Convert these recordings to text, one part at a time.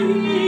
你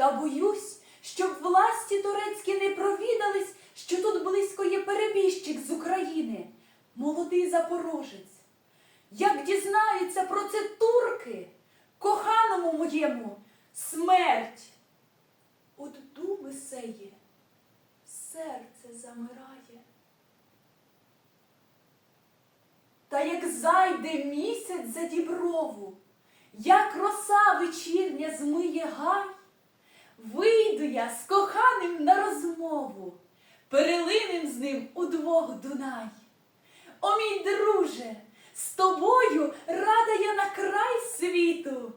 Та боюсь, щоб власті турецькі не провідались, що тут близько є перебіжчик з України, молодий запорожець. Як дізнаються про це турки, коханому моєму смерть. От думи сеє, серце замирає. Та як зайде місяць за діброву, як роса вечірня змиє гай, вийду я з коханим на розмову, перелинем з ним удвох Дунай. О, мій друже, з тобою рада я на край світу.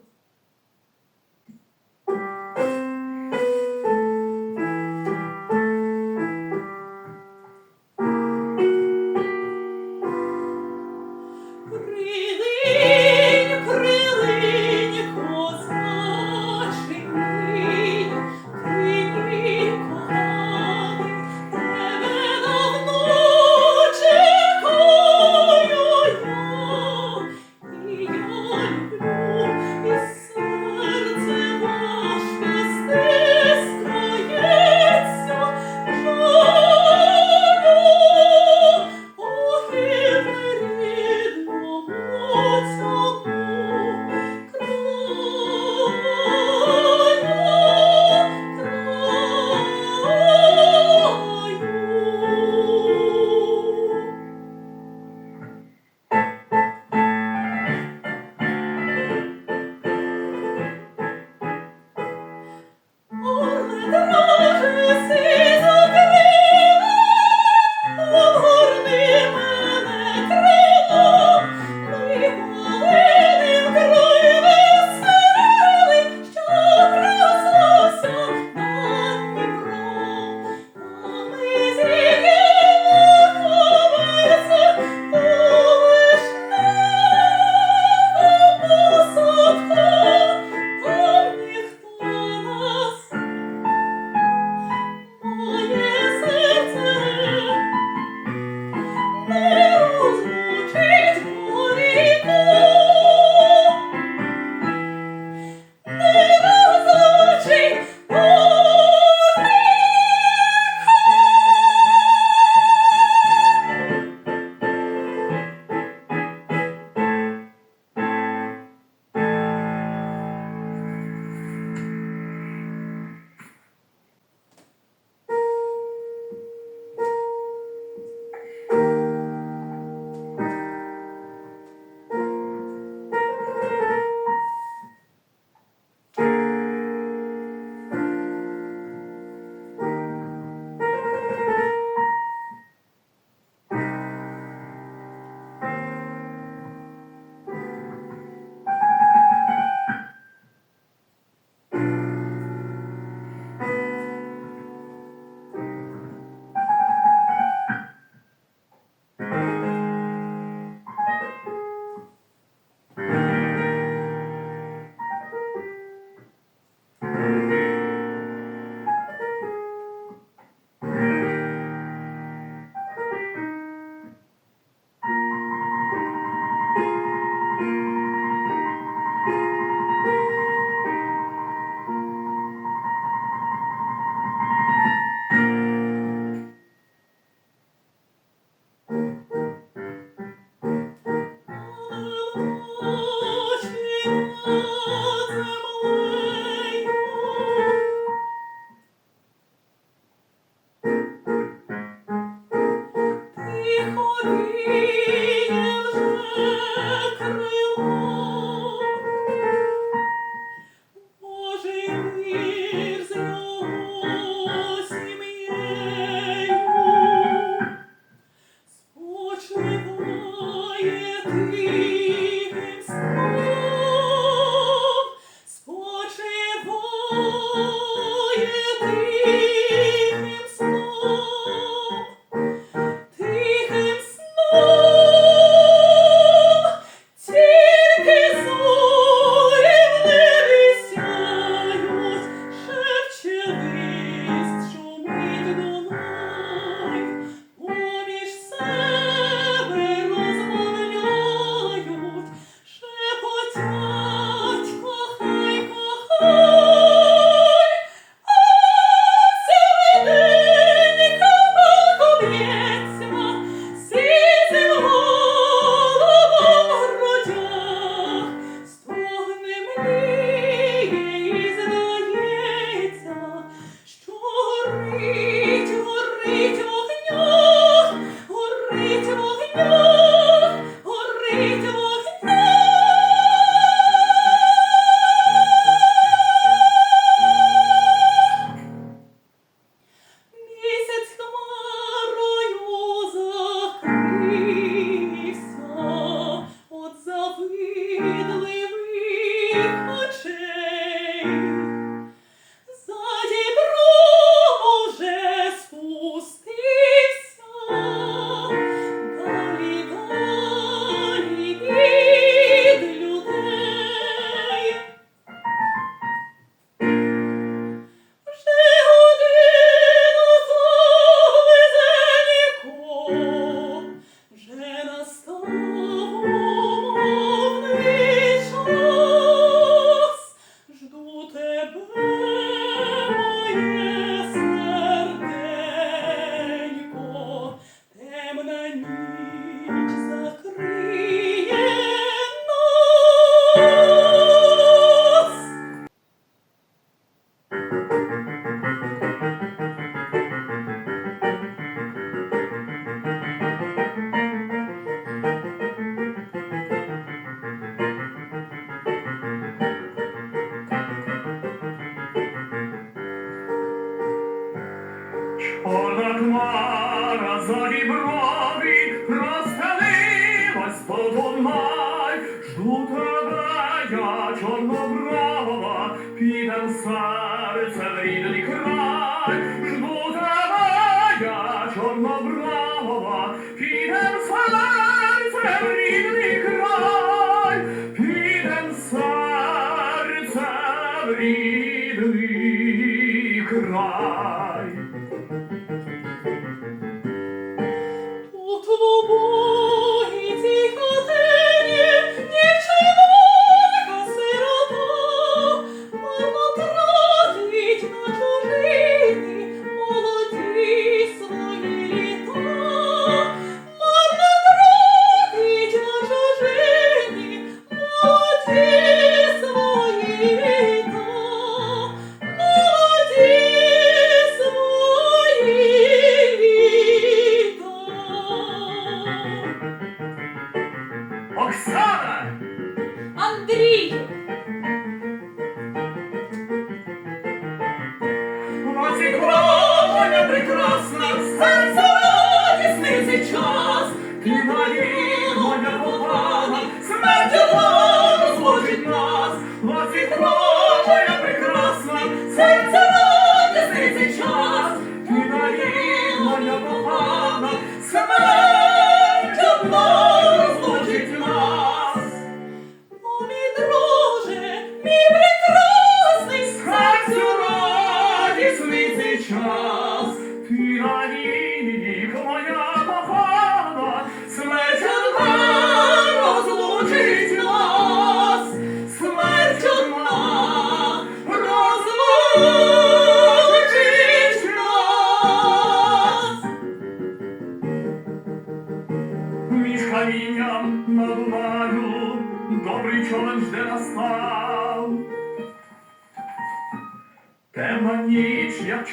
Господь май, жду тебе я чорноброва, підем серцем рідний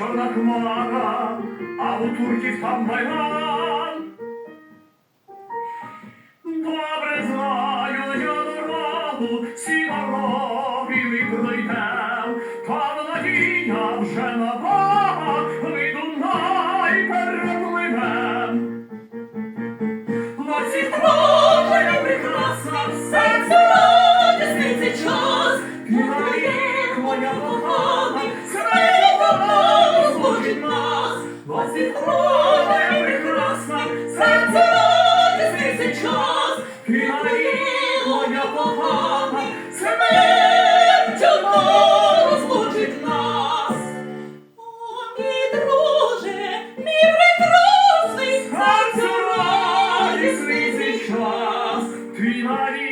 Чорна хмара, а у турків там майдан. Добре знаю я дорогу, всі дороги ми пройдем, та надія вже на Бога, ми Дунай перепливем. Оці кроплена прекрасна, все це радісний цей час, для твоє моя Бога від нас, прекрасна, серце роди звідси час, ти Маріло, я погана, смерть одно розлучить нас. О, друже, мій прекрасний, серце раді час, ти Маріло,